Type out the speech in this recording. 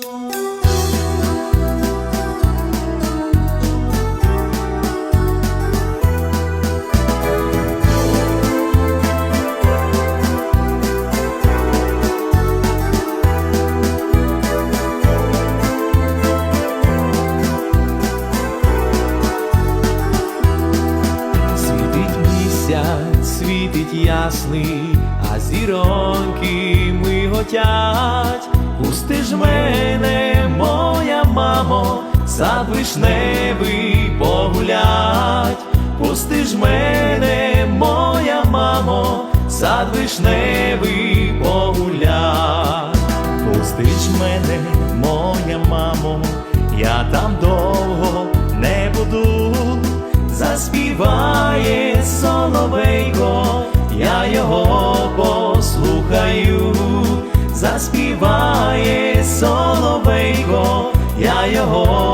Світить ясний, а зіроньки миготять. Пусти ж мене, моя мамо, сад вишневий погулять. Пусти ж мене, моя мамо, сад вишневий погулять. Пусти ж мене, моя мамо, я там довго не буду заспіває соловейко, я його послухаю, заспіває соловейко, я його.